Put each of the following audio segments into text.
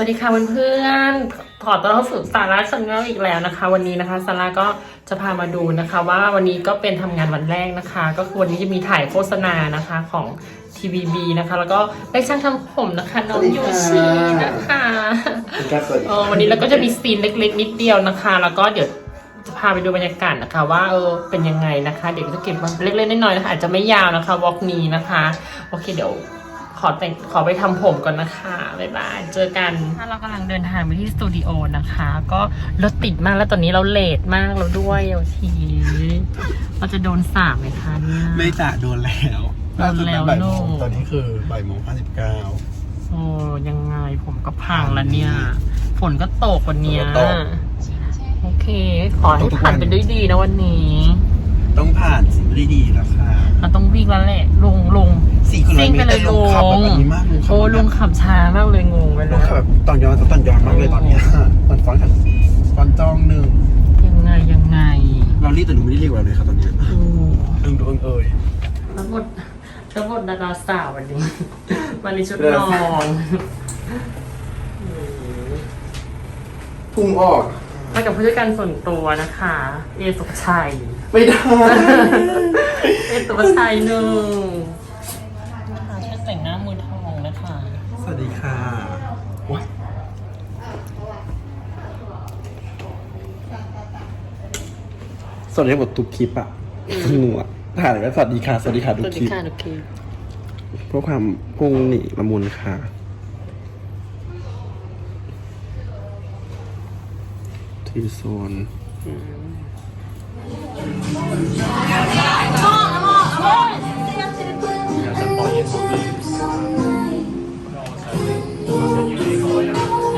สวัสดีค่ะเพื่อนๆขอต้อนรับสู่สาระชนแนลอีกแล้วนะคะ วันนี้นะคะสาระก็จะพามาดูนะคะ ว่าวันนี้ก็เป็นทำงานวันแรกนะคะ ก็คือวันนี้จะมีถ่ายโฆษณานะคะของ TVB นะคะ แล้วก็ได้ช่างทำผมนะคะน้องสวัสดียูค่ะชินะคะคุณแก้วสวัสดีเออวันนี้เราก็จะมีซีนเล็กๆ นิดเดียวนะคะ แล้วก็เดี๋ยวจะพาไปดูบรรยากาศนะคะ ว่าเออเป็นยังไงนะคะ เดี๋ยวจะเก็บมาเล็กๆน้อยๆนะคะอาจจะไม่ยาวนะคะวอล์กนี้นะคะโอเคเดี๋ยว ขอแต่งขอไปทำผมก่อนนะคะบ๊ายบายเจอกันถ้าเรากำลังเดินทางไปที่สตูดิโอนะคะ ก็รถติดมากแล้วตอนนี้เราเลทมากแล้วด้วยเอาทีเราจะโดนสาบไหมคะเนี่ยไม่จะโดนแล้วโดนแล้วบ่ายโมงโน่ตอนนี้คือบ่ายโมงห้าสิบเก้าโอ้ยังไงผมก็พังแล้วเนี่ย ฝนก็ตกวันเนี้ยฝนก็ตกโอเค ขอให้ผ่านไปด้วยดีนะวันนี้ ต้องผ่านสิ่งที่ดีแล้วค่ะ เราต้องวิ่งแล้วแหละลง ลงสี่กิโลซิ่งเมไปตรเลยลลุงง ขับแบบอันนี้มากลุงขับโอ้ลุงขับช้ามากเลยงงไปลุแล้งวขับแบบตอนย้อนตอนย้อนมากเลยตอนเนี้ยมันฟ้อนขับฟ้อนจองหนึ่งยังไงยังไงเรารีบแต่หนูไม่ได้เรียกว่าเลยครับตอนเนี้ยอืมดึงดูเอิงเอ่ย ทั้งหมดทั้งหมดดาราสาววันนี้ วันนี้ชุดนอน พุ่งออก มากับผู้จัดการส่วนตัวนะคะ เอสุภชัย ไม่ได้ เอสุภชัยหนึ่งนะคะช่างแต่งหน้ามือทองนะคะ สวัสดีค่ะว้ายส วัสดีหมดทุกคลิปอะหนูอะถ่ายแล้วสวัสดีค่ะ สวัสดีค่ะทุกวัสคดีลิปค่ะโอเคเพื่อความพุ่งหนีละมุนค่ะ ที่โซน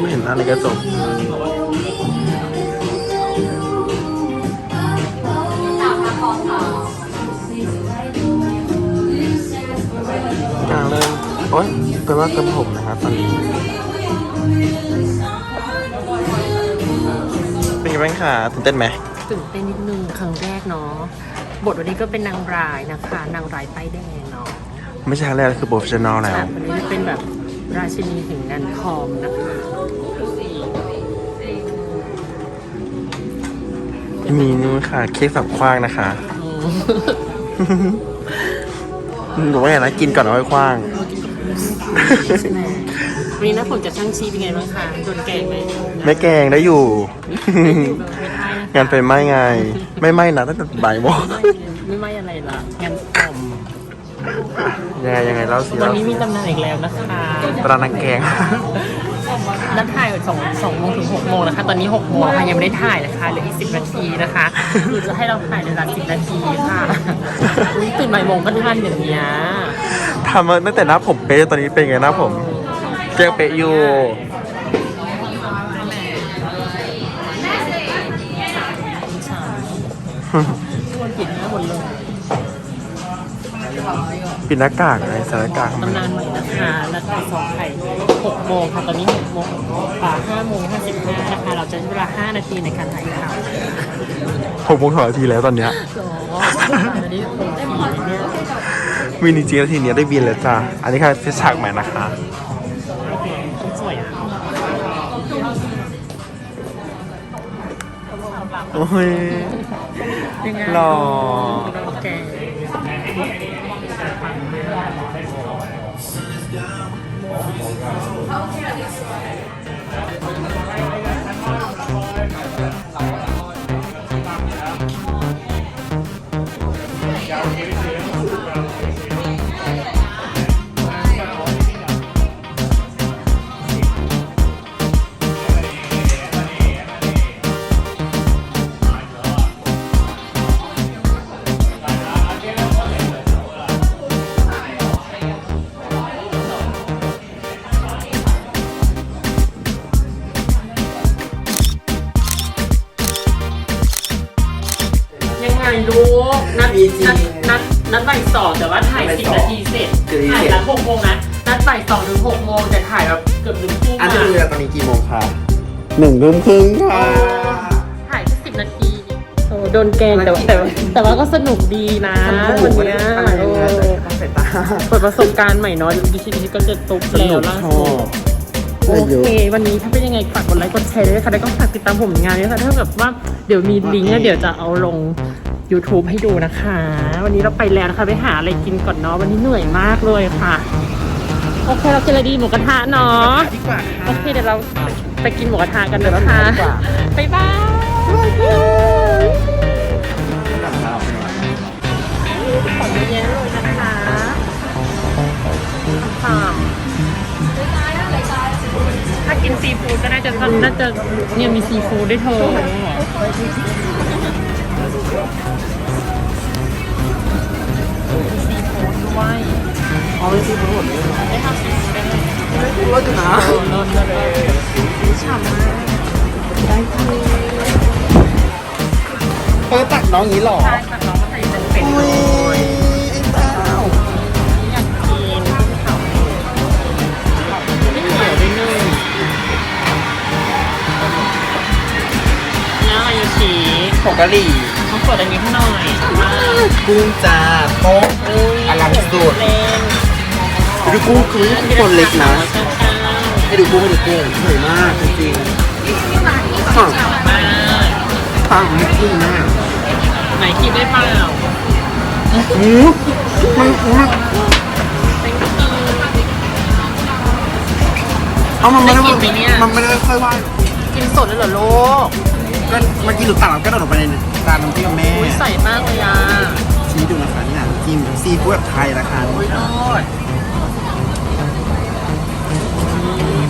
ไม่เห็นอะไรกระจกอ่ โอ๊ยเป็นว่าเติมผมนะครับตอนนี้เป็นไงบ้างคะตื่นเต้นไหมตื่นเต้นนิดนึงครั้งแรกเนาะบทวันนี้ก็เป็นนางร้ายนะคะ นางร้ายป้ายแดงเนาะไม่ใช่ครั้งแรกคือโปรเฟชชั่นอลแล้วแบบวันนี้จะเป็นแบบราชินีแห่งงานคอมนะคะมีนู่นค่ะ เค้กสับคว้างนะคะอืมหนูว่าไงนะกินก่อนแล้วค่อยคว้าง วันนี้นะผมจะช่างชีเป็นไงบ้างคะโดนแกล้งไหมไม่แกงได้อยู่ไม่ใช่นะงานไฟไหม้ไง ไม่ไหม้นะตั้งแต่บ่ายโมงไม่ไม่อะไรล่ะงานคอมยังไงยังไงเล่าสิวันเล่านี้สิมีตำนานอีกแล้วนะคะตรานางแกง นัดถ่ายสองสองโมงถึงหกโมงนะคะ ตอนนี้หกโมงค่ะยังไม่ได้ถ่ายนะคะเหลืออีกสิบนาทีนะคะคือจะให้เราถ่ายในเวลาสิบนาทีค่ะอุ๊ยตื่นบ่ายโมงก็ทันอย่างเงี้ยทำมาตั้งแต่หน้าผมเป๊ะตอนนี้เป็นไงหน้าผมเจ๊งเป๊ะอยู่ทุกคนปิดหน้าหมดเลยปิดหน้ากากไงใส่หน้ากากตำนานใหม่นะคะนัดถ่ายสองไข่ หกโมงค่ะ ตอนนี้หกโมงป่าห้าโมงห้าสิบห้านะคะ เราจะใช้เวลาห้านาทีในการถ่ายข่าวหกโมงสองนาทีแล้วตอนเนี้ยอ๋ออันนี้คงทีเนี่ยวินจริงๆนาทีเนี้ยได้บินแล้วจ้าอันนี้ค่ะเซตฉากใหม่นะคะ โอเคสวยอะโอ้ยยังไงหล่อโอเค 顔ケアです。 นัดมีจริงนัดนัดนัดบ่ายสองแต่ว่าถ่ายนัดสิบบ่ายสองนาทีเสร็จเดี๋ยวนี้ถ่ายละหกโมงนะนัดบ่ายสองถึงหกโมงแต่ถ่ายแบบเกือบหนึ่งทุ่มอันนี้อะเวลาตอนนี้กี่โมงคะหนึ่งทุ่มครึ่งค่ะ ถ่ายแค่สิบนาทีโอ้โดนแกล้งแต่ว่าแต่ว่าแต่ว่าก็สนุกดีนะวันเนี้ยอะไรโอ้เงี้ยต้องใส่ตาเปิดประสบการณ์ใหม่เนาะดิฉันก็จะตุ๊บสแล้นุวกล่าชสุอดบโอเค วันนี้ถ้าเป็นยังไงฝากกดไลค์กดแชร์ด้วยค่ะแล้วก็ฝากติดตามผมงานด้วยค่ะถ้าแบบว่าเดี๋ยวมีลิงก์แล้วเดี๋ยวจะเอาลง YouTube ให้ดูนะคะ วันนี้เราไปแล้วนะคะไปหาอะไรกินก่อนเนาะวันนี้เหนื่อยมากเลยค่ะ โอเคเรากินอะไรดีหมูกระทะเนาะดีกว่าโอเคเดี๋ยวเราไปกินหมูกระทะกันนะคะเดี๋ยวเราไปดีกว่าบ๊ายบายของเยอะแยะเลยนะคะค่ะถ้ากินซีฟู้ดก็น่าจะน่าจะเนี่ยมีซีฟู้ดด้วยเเปิดตักน้องงี้หรอใช่ค่ะน้องมาใส่เป็นเป็ดอุ้เลยยไอ้เต้าอยากกินข้าวไม่เหนียวด้วยนึ่งเนี่ยอายุชีผงกะหรี่ต้องเปิดอันนี้ให้หน่อยมากุ้งจ้าโต๊ะอลังสุดเล่นไปดูกุ้งคือคนเล็กนะให้ดูกุ้งให้ดูกุ้งสวยมากจริงๆฝั่งมากฝั่ง ไม่กุ้งมากไหนคิดได้เปล่าหูมันมันเป็นกินเอามันไม่ได้ได้กลิ่นไหมเนี่ยมันไม่ได้ค่อยว่ากินสดเลยเหรอลูกก็เมื่อกี้หนูตักแล้วก็โดดลงไปในจานน้ำจิ้มกับแม่อุ้ยใส่มากเลยอะชี้ดูนะคะนี่นะน้ำจิ้มซีฟู้ดแบบไทยราคาอุ้ยนี้โทษ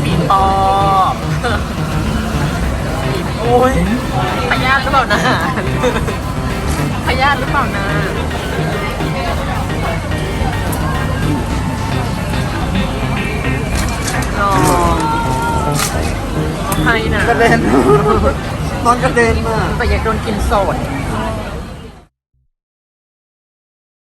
ปีปอบโอ้ยพยาธิหรือเปล่านะพยาธิหรือเปล่านะลองให้นะกระเด็นนอนกระเด็นอะแต่อยากโดนกินสด